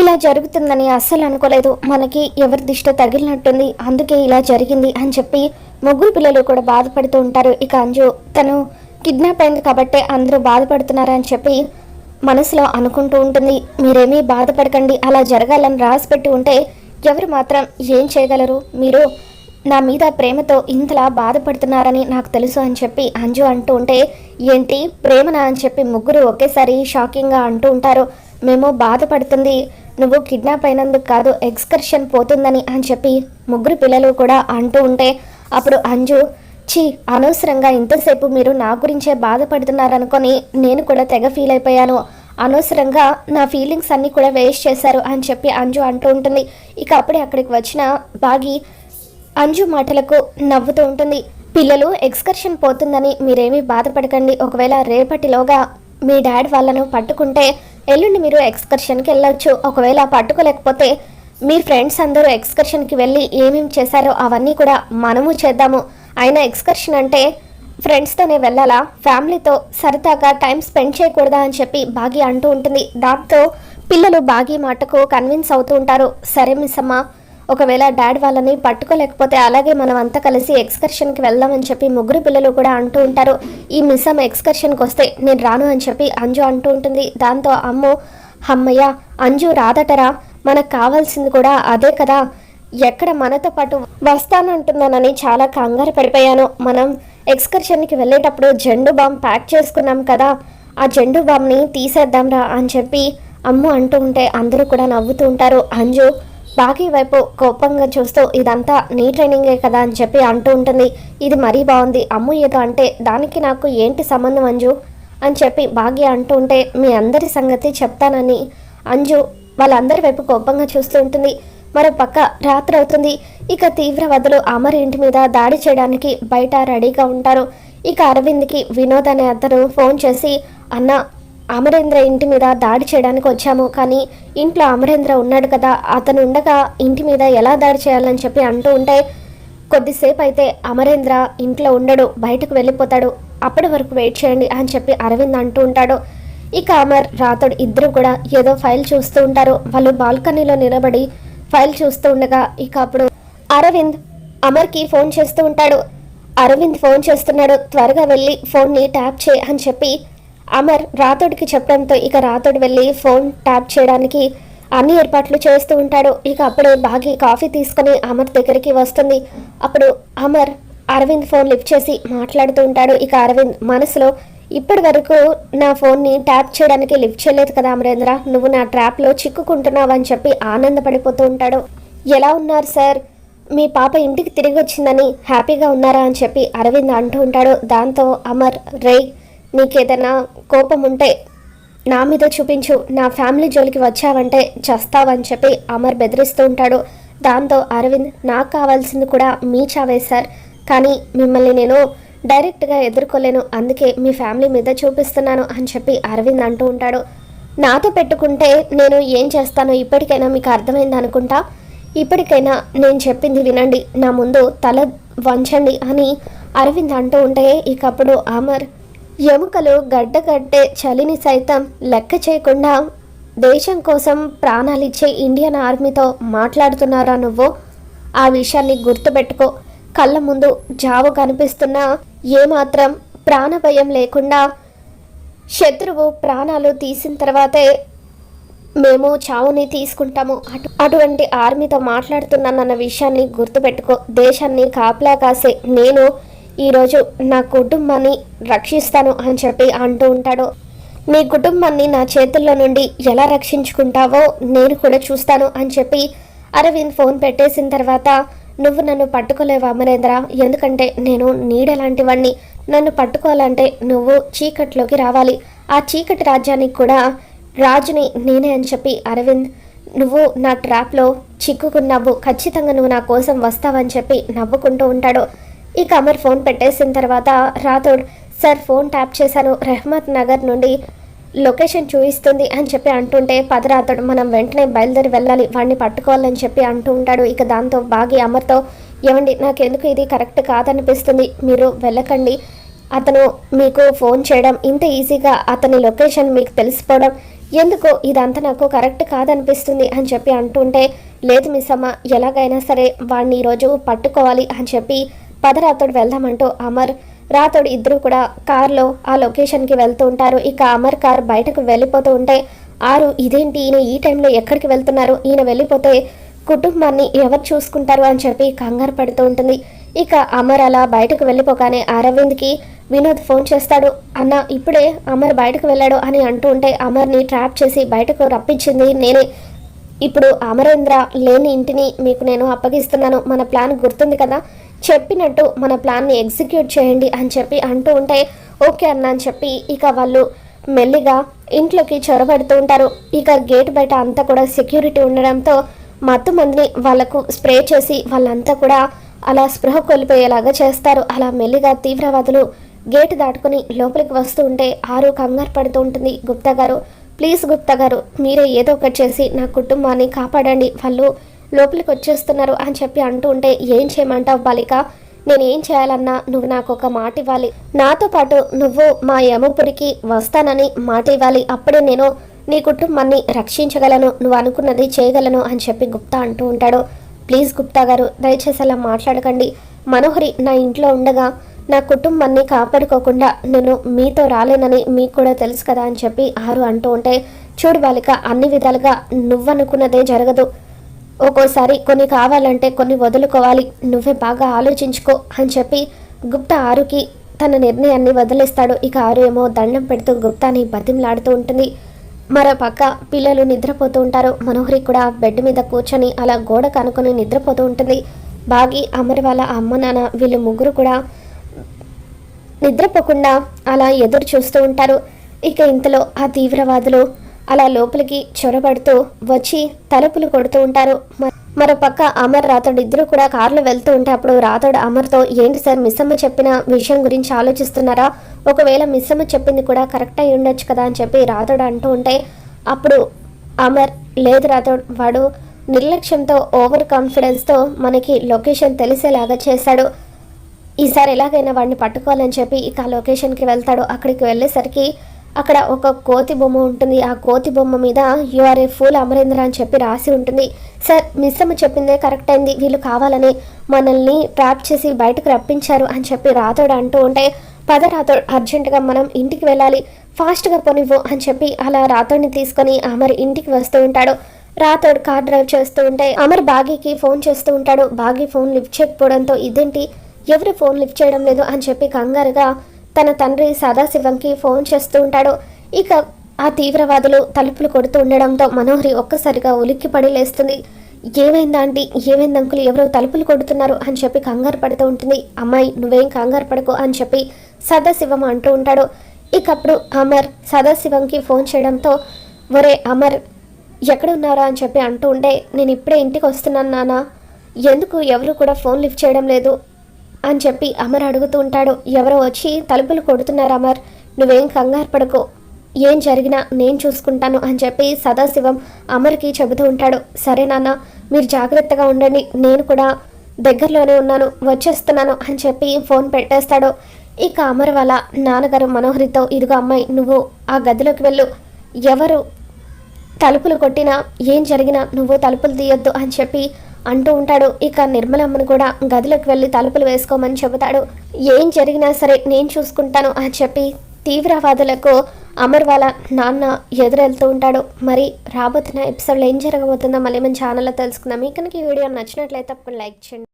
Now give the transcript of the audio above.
ఇలా జరుగుతుందని అస్సలు అనుకోలేదు. మనకి ఎవరి దిష్ట తగిలినట్టుంది. అందుకే ఇలా జరిగింది అని చెప్పి ముగ్గురు పిల్లలు కూడా బాధపడుతూ ఉంటారు. ఇక అంజు తను కిడ్నాప్ అయింది కాబట్టే అందరూ బాధపడుతున్నారని చెప్పి మనసులో అనుకుంటూ ఉంటుంది. మీరేమీ బాధపడకండి. అలా జరగాలని రాసిపెట్టి ఉంటే ఎవరు మాత్రం ఏం చేయగలరు? మీరు నా మీద ప్రేమతో ఇంతలా బాధపడుతున్నారని నాకు తెలుసు అని చెప్పి అంజు అంటూ ఉంటే ఏంటి ప్రేమనా అని చెప్పి ముగ్గురు ఒకేసారి షాకింగ్గా అంటూ ఉంటారు. మేము బాధపడుతుంది. నువ్వు కిడ్నాప్ అయినందుకు కాదు ఎక్స్కర్షన్ పోతుందని అని చెప్పి ముగ్గురు పిల్లలు కూడా అంటూ ఉంటే అప్పుడు అంజు ఛీ అనవసరంగా ఇంతసేపు మీరు నా గురించే బాధపడుతున్నారనుకొని నేను కూడా తెగ ఫీల్ అయిపోయాను. అనవసరంగా నా ఫీలింగ్స్ అన్నీ కూడా వేస్ట్ చేశారు అని చెప్పి అంజు అంటూ ఉంటుంది. ఇక అప్పుడే అక్కడికి వచ్చిన బాగి అంజు మాటలకు నవ్వుతూ ఉంటుంది. పిల్లలు ఎక్స్కర్షన్ పోతుందని మీరేమీ బాధపడకండి. ఒకవేళ రేపటిలోగా మీ డాడ్ వాళ్ళను పట్టుకుంటే ఎల్లుండి మీరు ఎక్స్కర్షన్కి వెళ్ళొచ్చు. ఒకవేళ పట్టుకోలేకపోతే మీ ఫ్రెండ్స్ అందరూ ఎక్స్కర్షన్కి వెళ్ళి ఏమేమి చేశారో అవన్నీ కూడా మనము చేద్దాము. అయినా ఎక్స్కర్షన్ అంటే ఫ్రెండ్స్తోనే వెళ్ళాలా? ఫ్యామిలీతో సరదాగా టైం స్పెండ్ చేయకూడదా అని చెప్పి బాగి అంటూ ఉంటుంది. దాంతో పిల్లలు బాగి మాటకు కన్విన్స్ అవుతూ ఉంటారు. సరే మిస్ అమ్మా ఒకవేళ డాడ్ వాళ్ళని పట్టుకోలేకపోతే అలాగే మనం అంతా కలిసి ఎక్స్కర్షన్కి వెళ్దామని చెప్పి ముగ్గురు పిల్లలు కూడా అంటూ ఉంటారు. ఈ మిస్సమ్ ఎక్స్కర్షన్కి వస్తే నేను రాను అని చెప్పి అంజు అంటూ ఉంటుంది. దాంతో అమ్మో అమ్మయ్య అంజు రాదటరా? మనకు కావాల్సింది కూడా అదే కదా. ఎక్కడ మనతో పాటు వస్తానంటున్నానని చాలా కంగారు పడిపోయాను. మనం ఎక్స్కర్షన్కి వెళ్ళేటప్పుడు జెండు బామ్ ప్యాక్ చేసుకున్నాం కదా. ఆ జెండు బామ్ని తీసేద్దాంరా అని చెప్పి అమ్ము అంటూ ఉంటే అందరూ కూడా నవ్వుతూ ఉంటారు. అంజు బాకీ వైపు కోపంగా చూస్తూ ఇదంతా నీ ట్రైనింగే కదా అని చెప్పి అంటూ ఉంటుంది. ఇది మరీ బాగుంది. అమ్ము ఏదో అంటే దానికి నాకు ఏంటి సంబంధం అంజు? అని చెప్పి భాగ్య అంటూ ఉంటే మీ అందరి సంగతి చెప్తానని. అంజు వాళ్ళందరి వైపు కోపంగా చూస్తూ ఉంటుంది. మరో పక్క రాత్రి అవుతుంది. ఇక తీవ్రవాదులు అమర్ ఇంటి మీద దాడి చేయడానికి బయట రెడీగా ఉంటారు. ఇక అరవింద్కి వినోద్ అనే అతను ఫోన్ చేసి అన్న అమరేంద్ర ఇంటి మీద దాడి చేయడానికి వచ్చాము. కానీ ఇంట్లో అమరేంద్ర ఉన్నాడు కదా అతను ఉండగా ఇంటి మీద ఎలా దాడి చేయాలని చెప్పి అంటూ ఉంటే కొద్దిసేపు అయితే అమరేంద్ర ఇంట్లో ఉండడు బయటకు వెళ్ళిపోతాడు. అప్పటి వరకు వెయిట్ చేయండి అని చెప్పి అరవింద్ అంటూ ఉంటాడు. ఇక అమర్ రాతోడు ఇద్దరు కూడా ఏదో ఫైల్ చూస్తూ ఉంటారు. వాళ్ళు బాల్కనీలో నిలబడి ఫైల్ చూస్తూ ఉండగా ఇక అప్పుడు అరవింద్ అమర్కి ఫోన్ చేస్తూ ఉంటాడు. అరవింద్ ఫోన్ చేస్తున్నాడు. త్వరగా వెళ్ళి ఫోన్ని ట్యాప్ చేయి అని చెప్పి అమర్ రాతోడికి చెప్పడంతో ఇక రాతోడు వెళ్ళి ఫోన్ ట్యాప్ చేయడానికి అన్ని ఏర్పాట్లు చేస్తూ ఉంటాడు. ఇక అప్పుడే బాగి కాఫీ తీసుకుని అమర్ దగ్గరికి వస్తుంది. అప్పుడు అమర్ అరవింద్ ఫోన్ లిఫ్ట్ చేసి మాట్లాడుతూ ఉంటాడు. ఇక అరవింద్ మనసులో ఇప్పటి వరకు నా ఫోన్ని ట్యాప్ చేయడానికి లిఫ్ట్ చేయలేదు కదా అమరేంద్ర? నువ్వు నా ట్రాప్లో చిక్కుకుంటున్నావు అని చెప్పి ఆనందపడిపోతూ ఉంటాడు. ఎలా ఉన్నారు సార్? మీ పాప ఇంటికి తిరిగి వచ్చిందని హ్యాపీగా ఉన్నారా? అని చెప్పి అరవింద్ అంటూ ఉంటాడు. దాంతో అమర్ రే నీకేదైనా కోపం ఉంటే నా మీద చూపించు. నా ఫ్యామిలీ జోలికి వచ్చావంటే చస్తావని చెప్పి అమర్ బెదిరిస్తూ ఉంటాడు. దాంతో అరవింద్ నాకు కావాల్సింది కూడా మీ చావే సార్. కానీ మిమ్మల్ని నేను డైరెక్ట్గా ఎదుర్కోలేను. అందుకే మీ ఫ్యామిలీ మీద చూపిస్తున్నాను అని చెప్పి అరవింద్ అంటూ ఉంటాడు. నాతో పెట్టుకుంటే నేను ఏం చేస్తానో ఇప్పటికైనా మీకు అర్థమైంది అనుకుంటా? ఇప్పటికైనా నేను చెప్పింది వినండి. నా ముందు తల వంచండి అని అరవింద్ అంటూ ఉంటే ఇకప్పుడు అమర్ ఎముకలు గడ్డగడ్డే చలిని సైతం లెక్క చేయకుండా దేశం కోసం ప్రాణాలిచ్చే ఇండియన్ ఆర్మీతో మాట్లాడుతున్నారా నువ్వు? ఆ విషయాన్ని గుర్తుపెట్టుకో. కళ్ళ ముందు జావు కనిపిస్తున్నా ఏమాత్రం ప్రాణభయం లేకుండా శత్రువు ప్రాణాలు తీసిన తర్వాతే మేము చావుని తీసుకుంటాము. అటు అటువంటి ఆర్మీతో మాట్లాడుతున్నానన్న విషయాన్ని గుర్తుపెట్టుకో. దేశాన్ని కాపలా కాసే నేను ఈరోజు నా కుటుంబాన్ని రక్షిస్తాను అని చెప్పి అంటూ ఉంటాడు. నీ కుటుంబాన్ని నా చేతుల్లో నుండి ఎలా రక్షించుకుంటావో నేను కూడా చూస్తాను అని చెప్పి అరవింద్ ఫోన్ పెట్టేసిన తర్వాత నువ్వు నన్ను పట్టుకోలేవు అమరేంద్ర? ఎందుకంటే నేను నీడలాంటి వాణ్ణి నన్ను పట్టుకోవాలంటే నువ్వు చీకట్లోకి రావాలి. ఆ చీకటి రాజ్యానికి కూడా రాజుని నేనే అని చెప్పి అరవింద్ నువ్వు నా ట్రాప్లో చిక్కుకున్నావు. ఖచ్చితంగా నువ్వు నా కోసం వస్తావని చెప్పి నవ్వుకుంటూ ఉంటాడు. ఇక అమర్ ఫోన్ పెట్టేసిన తర్వాత రాథోడ్ సార్ ఫోన్ ట్యాప్ చేశాను. రెహ్మత్ నగర్ నుండి లొకేషన్ చూపిస్తుంది అని చెప్పి అంటుంటే పదరాతడు మనం వెంటనే బయలుదేరి వెళ్ళాలి. వాడిని పట్టుకోవాలని చెప్పి అంటూ ఉంటాడు. ఇక దాంతో బాగి అమర్తో ఏమండి నాకెందుకు ఇది కరెక్ట్ కాదనిపిస్తుంది. మీరు వెళ్ళకండి. అతను మీకు ఫోన్ చేయడం ఇంత ఈజీగా అతని లొకేషన్ మీకు తెలిసిపోవడం ఎందుకు ఇదంతా నాకు కరెక్ట్ కాదనిపిస్తుంది అని చెప్పి అంటుంటే లేదు మిస్ అమ్మ ఎలాగైనా సరే వాడిని ఈరోజు పట్టుకోవాలి అని చెప్పి పద రాతోడు వెళ్దామంటూ అమర్ రాతోడు ఇద్దరు కూడా కార్లో ఆ లొకేషన్కి వెళ్తూ ఉంటారు. ఇక అమర్ కార్ బయటకు వెళ్ళిపోతూ ఉంటే ఆరు ఇదేంటి? ఈయన ఈ టైంలో ఎక్కడికి వెళ్తున్నారు? ఈయన వెళ్ళిపోతే కుటుంబాన్ని ఎవరు చూసుకుంటారు? అని చెప్పి కంగారు పడుతూ ఉంటుంది. ఇక అమర్ అలా బయటకు వెళ్ళిపోగానే అరవింద్కి వినోద్ ఫోన్ చేస్తాడు. అన్న ఇప్పుడే అమర్ బయటకు వెళ్ళాడు అని అంటూ ఉంటే అమర్ని ట్రాప్ చేసి బయటకు రప్పించింది నేనే. ఇప్పుడు అమరేంద్ర లేని ఇంటిని మీకు నేను అప్పగిస్తున్నాను. మన ప్లాన్ గుర్తుంది కదా? చెప్పినట్టు మన ప్లాన్ని ఎగ్జిక్యూట్ చేయండి అని చెప్పి అంటూ ఉంటే ఓకే అన్న అని చెప్పి ఇక వాళ్ళు మెల్లిగా ఇంట్లోకి చొరబడుతూ ఉంటారు. ఇక గేట్ బయట అంతా కూడా సెక్యూరిటీ ఉండడంతో మత్తు మందిని వాళ్ళకు స్ప్రే చేసి వాళ్ళంతా కూడా అలా స్పృహ కోల్పోయేలాగా చేస్తారు. అలా మెల్లిగా తీవ్రవాదులు గేట్ దాటుకుని లోపలికి వస్తూ ఉంటే ఆరు కంగారు పడుతూ ఉంటుంది. గుప్తా గారు ప్లీజ్ గుప్తా గారు మీరే ఏదో ఒకటి చేసి నా కుటుంబాన్ని కాపాడండి. వాళ్ళు లోపలికి వచ్చేస్తున్నారు అని చెప్పి అంటూ ఉంటే ఏం చేయమంటావు బాలిక? నేను ఏం చేయాలన్నా నువ్వు నాకు ఒక మాట ఇవ్వాలి. నాతో పాటు నువ్వు మా యమపురికి వస్తానని మాట ఇవ్వాలి. అప్పుడే నేను నీ కుటుంబాన్ని రక్షించగలను నువ్వు అనుకున్నది చేయగలను అని చెప్పి గుప్తా అంటూ ఉంటాడు. ప్లీజ్ గుప్తా గారు దయచేసి అలా మాట్లాడకండి. మనోహరి నా ఇంట్లో ఉండగా నా కుటుంబాన్ని కాపాడుకోకుండా నేను మీతో రాలేనని మీకు కూడా తెలుసు కదా అని చెప్పి ఆరు అంటూ ఉంటే చూడు బాలిక అన్ని విధాలుగా నువ్వనుకున్నదే జరగదు. ఒక్కోసారి కొన్ని కావాలంటే కొన్ని వదులుకోవాలి. నువ్వే బాగా ఆలోచించుకో అని చెప్పి గుప్తా ఆరుకి తన నిర్ణయాన్ని వదిలేస్తాడు. ఇక ఆరు ఏమో దండం పెడుతూ గుప్తాని బతిమలాడుతూ ఉంటుంది. మరో పక్క పిల్లలు నిద్రపోతూ ఉంటారు. మనోహరి కూడా బెడ్ మీద కూర్చొని అలా గోడ కనుకొని నిద్రపోతూ ఉంటుంది. బాగి అమర్ వాళ్ళ అమ్మ నాన్న వీళ్ళు ముగ్గురు కూడా నిద్రపోకుండా అలా ఎదురు చూస్తూ ఉంటారు. ఇక ఇంతలో ఆ తీవ్రవాదులు అలా లోపలికి చొరబడుతూ వచ్చి తలుపులు కొడుతూ ఉంటారు. మరోపక్క అమర్ రాథోడ్ ఇద్దరు కూడా కార్లో వెళ్తూ ఉంటే అప్పుడు రాథోడ్ అమర్తో ఏంటి సార్ మిస్సమ్మ చెప్పిన విషయం గురించి ఆలోచిస్తున్నారా? ఒకవేళ మిస్సమ్మ చెప్పింది కూడా కరెక్ట్ అయి ఉండొచ్చు కదా అని చెప్పి రాథోడ్ అంటూ ఉంటే అప్పుడు అమర్ లేదు రాథోడ్ వాడు నిర్లక్ష్యంతో ఓవర్ కాన్ఫిడెన్స్తో మనకి లొకేషన్ తెలిసేలాగా చేశాడు. ఈసారి ఎలాగైనా వాడిని పట్టుకోవాలని చెప్పి ఇక ఆ లొకేషన్కి వెళ్తాడు. అక్కడికి వెళ్ళేసరికి అక్కడ ఒక కోతి బొమ్మ ఉంటుంది. ఆ కోతి బొమ్మ మీద ఆర్ ఏ ఫూల్ అమరేంద్ర అని చెప్పి రాసి ఉంటుంది. సార్ మిస్ అమ్మ చెప్పిందే కరెక్ట్ అయింది. వీళ్ళు కావాలని మనల్ని ట్రాప్ చేసి బయటకు రప్పించారు అని చెప్పి రాతోడు అంటూ ఉంటే పద రాతోడు అర్జెంటుగా మనం ఇంటికి వెళ్ళాలి. ఫాస్ట్గా పోనివ్వు అని చెప్పి అలా రాతోడిని తీసుకొని అమర్ ఇంటికి వస్తూ ఉంటాడు. రాతోడు కార్ డ్రైవ్ చేస్తూ ఉంటే అమర్ బాగీకి ఫోన్ చేస్తూ ఉంటాడు. బాగీ ఫోన్ లిఫ్ట్ చేయకపోవడంతో ఇదేంటి? ఎవరు ఫోన్ లిఫ్ట్ చేయడం లేదు అని చెప్పి కంగారుగా తన తండ్రి సదాశివంకి ఫోన్ చేస్తూ ఉంటాడు. ఇక ఆ తీవ్రవాదులు తలుపులు కొడుతూ ఉండడంతో మనోహరి ఒక్కసారిగా ఉలిక్కి పడి లేస్తుంది. ఏమైందా ఆంటీ? ఏమైంది అంకులు? ఎవరో తలుపులు కొడుతున్నారు అని చెప్పి కంగారు పడుతూ ఉంటుంది. అమ్మాయి నువ్వేం కంగారు పడకు అని చెప్పి సదాశివం అంటూ ఉంటాడు. ఇక అప్పుడు అమర్ సదాశివంకి ఫోన్ చేయడంతో ఒరే అమర్ ఎక్కడ ఉన్నారా అని చెప్పి అంటూ ఉండే నేను ఇప్పుడే ఇంటికి వస్తున్నాను నాన్న. ఎందుకు? ఎవరు కూడా ఫోన్ లిఫ్ట్ చేయడం లేదు. అని చెప్పి అమర్ అడుగుతూ ఉంటాడు. ఎవరో వచ్చి తలుపులు కొడుతున్నారు అమర్. నువ్వేం కంగారు పడకు. ఏం జరిగినా నేను చూసుకుంటాను అని చెప్పి సదాశివం అమర్కి చెబుతూ ఉంటాడు. సరే నాన్న మీరు జాగ్రత్తగా ఉండండి. నేను కూడా దగ్గరలోనే ఉన్నాను. వచ్చేస్తున్నాను అని చెప్పి ఫోన్ పెట్టేస్తాడు. ఇక అమర్ వాళ్ళ నాన్నగారు మనోహరితో ఇదిగో అమ్మాయి నువ్వు ఆ గదిలోకి వెళ్ళు. ఎవరు తలుపులు కొట్టినా ఏం జరిగినా నువ్వు తలుపులు తీయొద్దు అని చెప్పి అంటూ ఉంటాడు. ఇక నిర్మలమ్మను కూడా గదిలోకి వెళ్ళి తలుపులు వేసుకోమని చెబుతాడు. ఏం జరిగినా సరే నేను చూసుకుంటాను అని చెప్పి తీవ్రవాదులకు అమర్ వాళ్ళ నాన్న ఎదురెళ్తూ ఉంటాడు. మరి రాబోతున్న ఎపిసోడ్లో ఏం జరగబోతుందో మళ్ళీ మన ఛానల్లో తెలుసుకుందాం. మీకు కనుక ఈ వీడియో నచ్చినట్లయితే తప్పకుండా లైక్ చేయండి.